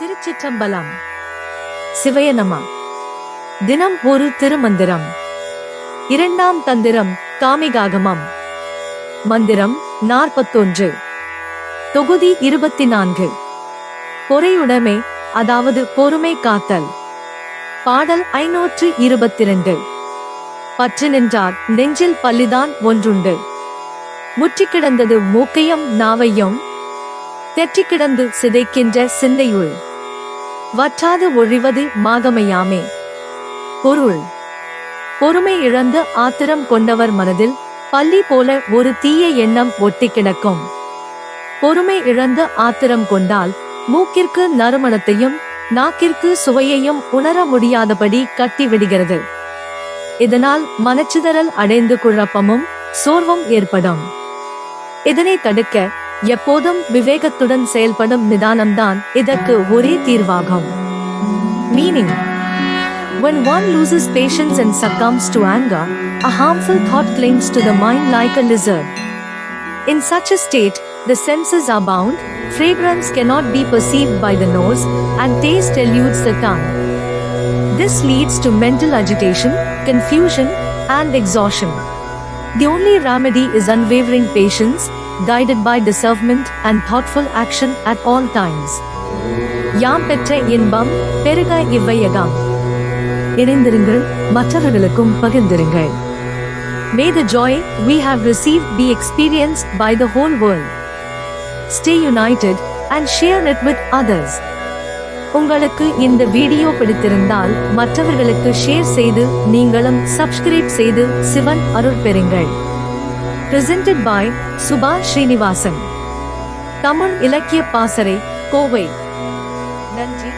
திருச்சிற்றம்பலம். சிவயநமா தினம் ஒரு திருமந்திரம். இரண்டாம் தந்திரம் காமிகாகமம். மந்திரம் நாற்பத்தொன்று. தொகுதி இருபத்தி நான்கு பொறையுடைமை அதாவது பொறுமை காத்தல். பாடல் ஐநூற்று இருபத்தி இரண்டு பற்று நின்றார் நெஞ்சில் பள்ளிதான் ஒன்றுண்டு. முற்றிக் கிடந்தது மூக்கையும் நாவையும். தெற்றி கிடந்து சிதைக்கின்ற சிந்தையுள். வற்றாது ஒழிவது மாகமையாமே. பொருள். பொறுமை இழந்து ஆத்திரம் கொண்டவர் மனதில் பள்ளி போல ஒரு தீய எண்ணம் ஒட்டி கிடக்கும். பொறுமை இழந்து ஆத்திரம் கொண்டால் மூக்கிற்கு நறுமணத்தையும் நாக்கிற்கு சுவையையும் உணர முடியாதபடி கட்டிவிடுகிறது இதனால் மனச்சிதறல் அடைந்து குழப்பமும் சோர்வும் ஏற்படும். இதனை தடுக்க எப்போதும் விவேகத்துடன் செயல்படும் நிதானம்தான் இதற்கு ஒரே தீர்வாகும் meaning When one loses patience and succumbs to anger, a harmful thought clings to the mind like a lizard. In such a state, the senses are bound, fragrance cannot be perceived by the nose, and taste eludes the tongue. This leads to mental agitation, confusion, and exhaustion. The only remedy is unwavering patience, guided by discernment and thoughtful action at all times. யாம் பெற்ற இன்பம் பெருக இவ்வையகம் இணைந்திருங்கள் மற்றவர்களுக்கும் பகிர்ந்திருங்கள் may the joy we have receive be experience by the whole world stay united and share it with others உங்களுக்கு இந்த video பிடித்திருந்தால் மற்றவர்களுக்கு ஷேர் செய்து நீங்களும் சப்ஸ்கிரைப் செய்து சிவன் அருள் பெறுங்கள் பிரசன்டட் பாய் சுபா ஸ்ரீனிவாசன் தமிழ் இலக்கிய பாசறை கோவை நன்றி